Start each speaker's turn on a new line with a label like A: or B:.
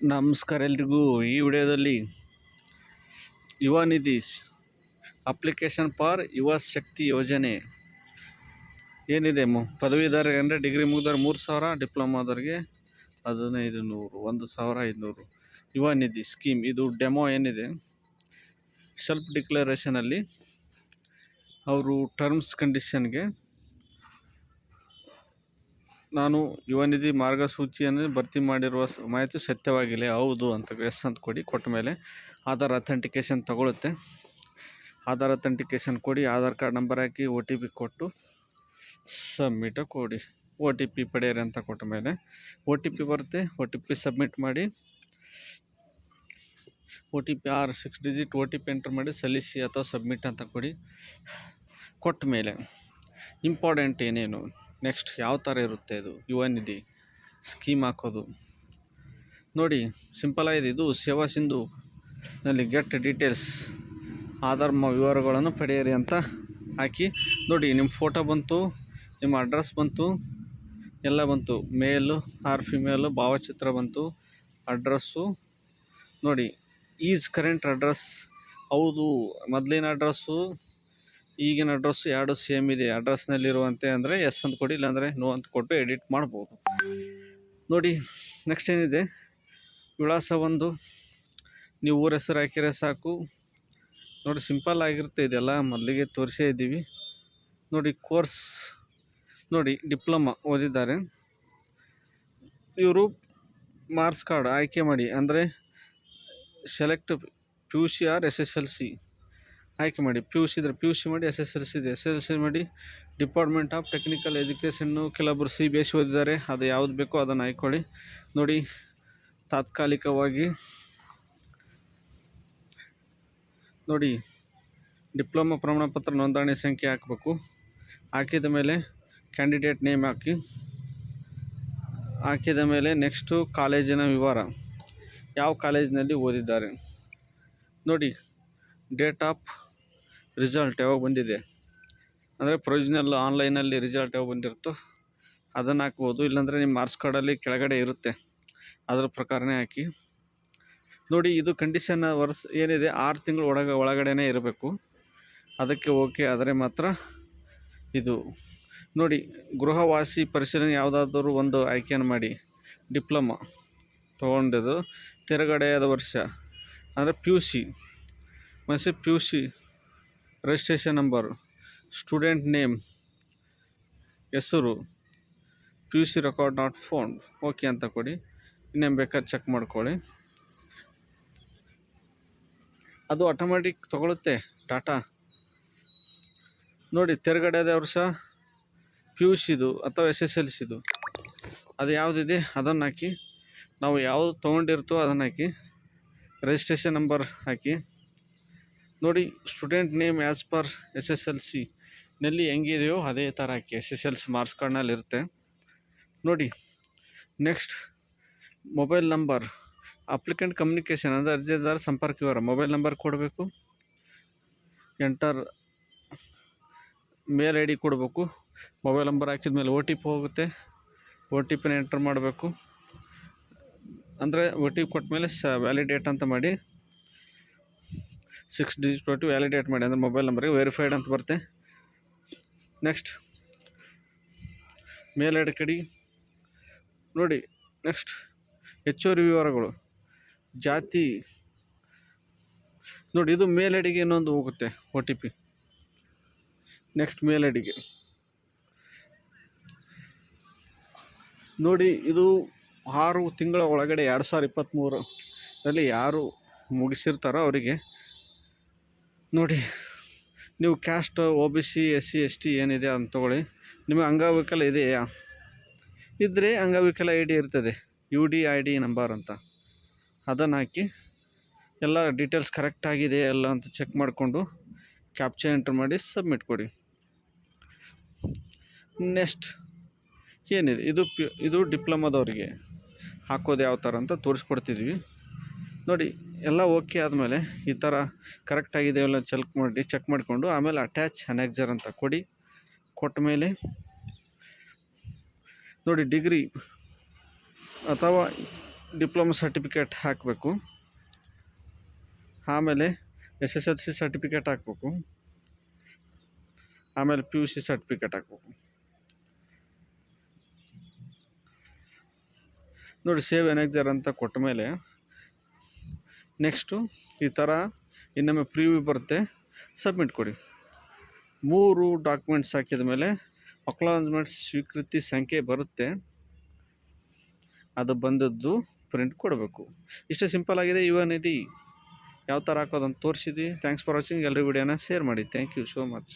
A: ನಮಸ್ಕಾರ ಎಲ್ರಿಗೂ. ಈ ವಿಡಿಯೋದಲ್ಲಿ ಯುವ ನಿಧಿ ಅಪ್ಲಿಕೇಶನ್ ಫಾರ್ ಯುವ ಶಕ್ತಿ ಯೋಜನೆ ಏನಿದೆ? ಮು, ಪದವೀಧರ ಅಂದರೆ ಡಿಗ್ರಿ ಮುಗಿದವ್ರು ಮೂರು ಸಾವಿರ ಡಿಪ್ಲೊಮಾದವ್ರಿಗೆ ಹದಿನೈದು ನೂರು ಒಂದು ಸಾವಿರ ಐದುನೂರು. ಯುವ ನಿಧಿ ಸ್ಕೀಮ್, ಇದು ಡೆಮೋ ಏನಿದೆ? ಸೆಲ್ಫ್ ಡಿಕ್ಲರೇಷನಲ್ಲಿ ಅವರು ಟರ್ಮ್ಸ್ ಕಂಡೀಷನ್ಗೆ ನಾನು ಯುವನಿಧಿ ಮಾರ್ಗಸೂಚಿಯನ್ನು ಭರ್ತಿ ಮಾಡಿರುವ ಮಾಹಿತಿ ಸತ್ಯವಾಗಿಲ್ಲ, ಹೌದು ಅಂತ ಎಸ್ ಅಂತ ಕೊಡಿ, ಕೊಟ್ಟ ಮೇಲೆ ಆಧಾರ್ ಅಥೆಂಟಿಕೇಷನ್ ತಗೊಳುತ್ತೆ. ಆಧಾರ್ ಅಥೆಂಟಿಕೇಷನ್ ಕೊಡಿ, ಆಧಾರ್ ಕಾರ್ಡ್ ನಂಬರ್ ಹಾಕಿ ಒ ಟಿ ಪಿ ಕೊಟ್ಟು ಸಬ್ಮಿಟ ಕೊಡಿ. ಒ ಟಿ ಪಿ ಪಡೆಯಿರಿ ಅಂತ ಕೊಟ್ಟ ಮೇಲೆ ಒ ಟಿ ಪಿ ಬರುತ್ತೆ ಒ ಟಿ ಪಿ ಸಬ್ಮಿಟ್ ಮಾಡಿ O T P or six digit O T P enter ಮಾಡಿ ಸಲ್ಲಿಸಿ ಅಥವಾ ಸಬ್ಮಿಟ್ ಅಂತ ಕೊಡಿ. ಕೊಟ್ಟ ಮೇಲೆ ಇಂಪಾರ್ಟೆಂಟ್ ಏನೇನು? ನೆಕ್ಸ್ಟ್ ಯಾವ ಥರ ಇರುತ್ತೆ ಇದು? ಯುವ ನಿಧಿ ಸ್ಕೀಮ್ ಹಾಕೋದು. ನೋಡಿ, ಸಿಂಪಲ್ ಆಗಿದೆ ಇದು ಸೇವಾ ಸಿಂಧು ನಲ್ಲಿ ಗೆಟ್ ಡೀಟೇಲ್ಸ್ ಆಧಾರ್ ವಿವರಗಳನ್ನು ಪಡೆಯಿರಿ ಅಂತ ಹಾಕಿ. ನೋಡಿ ನಿಮ್ಮ ಫೋಟೋ ಬಂತು, ನಿಮ್ಮ ಅಡ್ರೆಸ್ ಬಂತು, ಎಲ್ಲ ಬಂತು. ಮೇಲು ಆರ್ ಫಿಮೇಲು ಭಾವಚಿತ್ರ ಬಂತು ಅಡ್ರೆಸ್ಸು ನೋಡಿ ಈಸ್ ಕರೆಂಟ್ ಅಡ್ರೆಸ್ ಹೌದು, ಮೊದಲಿನ ಅಡ್ರೆಸ್ಸು ಈಗಿನ ಅಡ್ರೆಸ್ ಎರಡು ಸೇಮ್ ಇದೆ. ಅಡ್ರೆಸ್ನಲ್ಲಿರುವಂತೆ ಅಂದರೆ ಎಸ್ ಅಂತ ಕೊಡಿ, ಇಲ್ಲಾಂದರೆ ನೋ ಅಂತ ಕೊಟ್ಟು ಎಡಿಟ್ ಮಾಡ್ಬೋದು. ನೋಡಿ ನೆಕ್ಸ್ಟ್ ಏನಿದೆ? ವಿಳಾಸ ಒಂದು. ನೀವು ಊರ ಹೆಸರು ಹಾಕಿದ್ರೆ ಸಾಕು. ನೋಡಿ ಸಿಂಪಲ್ ಆಗಿರುತ್ತೆ ಇದೆಲ್ಲ. ಮೊದಲಿಗೆ ತೋರಿಸೇ ಇದ್ದೀವಿ. ನೋಡಿ ಕೋರ್ಸ್ ನೋಡಿ ಡಿಪ್ಲೊಮಾ ಓದಿದ್ದಾರೆ. ಇವರು ಮಾರ್ಕ್ಸ್ ಕಾರ್ಡ್ ಆಯ್ಕೆ ಮಾಡಿ, ಅಂದರೆ select P U C or S S L C ಆಯ್ಕೆ ಮಾಡಿ ಪಿ ಯು ಸಿ ಇದ್ರೆ ಪಿ ಯು ಸಿ ಮಾಡಿ ಎಸ್ ಎಸ್ ಎಲ್ ಸಿ ಇದೆ ಎಸ್ ಎಲ್ ಸಿ ಮಾಡಿ ಡಿಪಾರ್ಟ್ಮೆಂಟ್ ಆಫ್ ಟೆಕ್ನಿಕಲ್ ಎಜುಕೇಷನ್ನು ಕೆಲವೊಬ್ಬರು ಸಿ ಬಿ ಎಸ್ ಓದಿದ್ದಾರೆ, ಅದು ಯಾವ್ದು ಬೇಕೋ ಅದನ್ನು ಆಯ್ಕೊಳ್ಳಿ. ನೋಡಿ, ತಾತ್ಕಾಲಿಕವಾಗಿ ನೋಡಿ, ಡಿಪ್ಲೊಮಾ ಪ್ರಮಾಣಪತ್ರ ನೋಂದಣಿ ಸಂಖ್ಯೆ ಹಾಕಬೇಕು. ಹಾಕಿದ ಮೇಲೆ ಕ್ಯಾಂಡಿಡೇಟ್ ನೇಮ್ ಹಾಕಿ. ಹಾಕಿದ ಮೇಲೆ ನೆಕ್ಸ್ಟು ಕಾಲೇಜಿನ ವಿವರ, ಯಾವ ಕಾಲೇಜಿನಲ್ಲಿ ಓದಿದ್ದಾರೆ. ನೋಡಿ ಡೇಟ್ ಆಫ್ ರಿಸಲ್ಟ್ ಯಾವಾಗ ಬಂದಿದೆ? ಅಂದರೆ ಪ್ರೊವಿಜ್ನಲ್ ಆನ್ಲೈನಲ್ಲಿ ರಿಸಲ್ಟ್ ಯಾವಾಗ ಬಂದಿರುತ್ತೋ ಅದನ್ನು ಹಾಕ್ಬೋದು. ಇಲ್ಲಾಂದರೆ ನಿಮ್ಮ ಮಾರ್ಕ್ಸ್ ಕಾರ್ಡಲ್ಲಿ ಕೆಳಗಡೆ ಇರುತ್ತೆ. ಅದರ ಪ್ರಕಾರನೇ ಹಾಕಿ. ನೋಡಿ, ಇದು ಕಂಡೀಷನ್ ವರ್ಸ್ ಏನಿದೆ? ಆರು ತಿಂಗಳು ಒಳಗ ಒಳಗಡೆನೇ ಇರಬೇಕು. ಅದಕ್ಕೆ ಓಕೆ ಆದರೆ ಮಾತ್ರ ಇದು. ನೋಡಿ, ಗೃಹವಾಸಿ ಪರಿಶೀಲನೆ ಯಾವುದಾದ್ರೂ ಒಂದು ಆಯ್ಕೆಯನ್ನು ಮಾಡಿ. ಡಿಪ್ಲೊಮಾ ತೊಗೊಂಡಿದ್ದು. ತಿರುಗಡೆಯಾದ ವರ್ಷ. ಅಂದರೆ ಪಿ ಯು ಸಿ ಮತ್ತು P U C registration number student name ಹೆಸರು P U C record not found okay ಅಂತ ಕೊಡಿ. ಇನ್ನೇನು ಬೇಕಾದ್ರೆ ಚೆಕ್ ಮಾಡ್ಕೊಳ್ಳಿ. ಅದು ಆಟೋಮೆಟಿಕ್ ತಗೊಳುತ್ತೆ ಡಾಟಾ ನೋಡಿ ತಿರುಗಡೆದ ವರ್ಷ ಪಿ ಯು ಸಿದು ಅಥವಾ ಎಸ್ ಎಸ್ ಎಲ್ ಸಿದು ಅದು ಯಾವುದಿದೆ? ಅದನ್ನು ಹಾಕಿ. ನಾವು ಯಾವುದು ತೊಗೊಂಡಿರ್ತೋ ಅದನ್ನು ಹಾಕಿ. ರಿಜಿಸ್ಟ್ರೇಷನ್ ನಂಬರ್ ಹಾಕಿ. ನೋಡಿ, student name as per S S L ಸಿನಲ್ಲಿ ಹೆಂಗಿದೆಯೋ ಅದೇ ಥರ ಹಾಕಿ S S L C marks ಕಾರ್ಡ್ನಲ್ಲಿ ಇರುತ್ತೆ. ನೋಡಿ next mobile number applicant communication ಅಂದರೆ ಅರ್ಜಿದಾರ ಸಂಪರ್ಕ ವಿವರ ಮೊಬೈಲ್ ನಂಬರ್ ಕೊಡಬೇಕು. ಎಂಟರ್ ಮೇಲ್ ಐ ಡಿ ಕೊಡಬೇಕು. ಮೊಬೈಲ್ ನಂಬರ್ ಹಾಕಿದ ಮೇಲೆ ಓ ಟಿ ಪಿ ಹೋಗುತ್ತೆ. ಓ ಟಿ ಪಿನ ಎಂಟರ್ ಮಾಡಬೇಕು. ಅಂದರೆ ಓ ಟಿ ಪಿ ಕೊಟ್ಟ ಮೇಲೆ ಸ ವ್ಯಾಲಿಡೇಟ್ ಅಂತ ಮಾಡಿ ಸಿಕ್ಸ್ ಡಿಜಿಟ್ ಕೊಟ್ಟು ವ್ಯಾಲಿಡೇಟ್ ಮಾಡಿ ಅಂದರೆ ಮೊಬೈಲ್ ನಂಬರಿಗೆ ವೆರಿಫೈಡ್ ಅಂತ ಬರುತ್ತೆ. ನೆಕ್ಸ್ಟ್, ಮೇಲ್ ಐ ಡಿ ಕಡಿ. ನೋಡಿ, ನೆಕ್ಸ್ಟ್, ಹೆಚ್ಚುವರಿ ವಿವರಗಳು. ಜಾತಿ. ನೋಡಿ, ಇದು ಮೇಲ್ ಐ ಡಿಗೆ ಇನ್ನೊಂದು ಹೋಗುತ್ತೆ, O T P. Next, mail I ನೋಡಿ, ಇದು ಆರು ತಿಂಗಳ ಒಳಗಡೆ, ಎರಡು ಸಾವಿರ ಇಪ್ಪತ್ತ್ಮೂರರಲ್ಲಿ ಯಾರು ಮುಗಿಸಿರ್ತಾರೋ ಅವರಿಗೆ ನೋಡಿ ನೀವು caste O B C S C S T ಏನಿದೆ ಅಂತ ತೊಗೊಳ್ಳಿ. ನಿಮಗೆ ಅಂಗವಿಕಲ ಇದೆಯಾ? ಇದ್ದರೆ ಅಂಗವಿಕಲ ಐ ಡಿ ಇರ್ತದೆ U D I D number ಅಂತ. ಅದನ್ನು ಹಾಕಿ, ಎಲ್ಲ ಡೀಟೇಲ್ಸ್ ಕರೆಕ್ಟ್ ಆಗಿದೆ ಎಲ್ಲ ಅಂತ ಚೆಕ್ ಮಾಡಿಕೊಂಡು ಕ್ಯಾಪ್ಚರ್ ಎಂಟ್ರ್ ಮಾಡಿ ಸಬ್ಮಿಟ್ ಕೊಡಿ. ನೆಕ್ಸ್ಟ್ ಏನಿದೆ? ಇದು ಪಿ, ಇದು ಡಿಪ್ಲೊಮಾದವರಿಗೆ ಹಾಕೋದು ಯಾವ ಥರ ಅಂತ ತೋರಿಸ್ಕೊಡ್ತಿದ್ವಿ. ನೋಡಿ, ಎಲ್ಲ ಓಕೆ ಆದಮೇಲೆ ಈ ಥರ ಎಲ್ಲ ಚೆಕ್ ಮಾಡಿ ಚೆಕ್ ಮಾಡಿಕೊಂಡು ಆಮೇಲೆ ಅಟ್ಯಾಚ್ ಅನೆಕ್ಜರ್ ಅಂತ ಕೊಡಿ. ಕೊಟ್ಟ ಮೇಲೆ ನೋಡಿ ಡಿಗ್ರಿ ಅಥವಾ ಡಿಪ್ಲೊಮಾ ಸರ್ಟಿಫಿಕೇಟ್ ಹಾಕಬೇಕು. ಆಮೇಲೆ S S L C certificate ಹಾಕ್ಬೇಕು. ಆಮೇಲೆ ಪಿ ಯು ಸಿ ಸರ್ಟಿಫಿಕೇಟ್ ಹಾಕ್ಬೇಕು. ನೋಡಿ ಸೇವ್ ಎನೆಕ್ಸರ್ ಅಂತ ಕೊಟ್ಟ ಮೇಲೆ ನೆಕ್ಸ್ಟು ಈ ಥರ ಇನ್ನೊಮ್ಮೆ ಪ್ರಿವ್ಯೂ ಬರುತ್ತೆ, ಸಬ್ಮಿಟ್ ಕೊಡಿ. ಮೂರು ಡಾಕ್ಯುಮೆಂಟ್ಸ್ ಹಾಕಿದ ಮೇಲೆ ಅಕ್ನಾಲಜ್ಮೆಂಟ್ ಸ್ವೀಕೃತಿ ಸಂಖ್ಯೆ ಬರುತ್ತೆ. ಅದು ಬಂದದ್ದು ಪ್ರಿಂಟ್ ಕೊಡಬೇಕು. ಇಷ್ಟೇ ಸಿಂಪಲ್ ಆಗಿದೆ ಯುವ ನಿಧಿ. ಯಾವ ಥರ ಹಾಕೋದಂತ ತೋರಿಸಿದ್ವಿ ಥ್ಯಾಂಕ್ಸ್ ಫಾರ್ ವಾಚಿಂಗ್ ಎಲ್ಲರೂ ವಿಡಿಯೋನ ಶೇರ್ ಮಾಡಿ. Thank you so much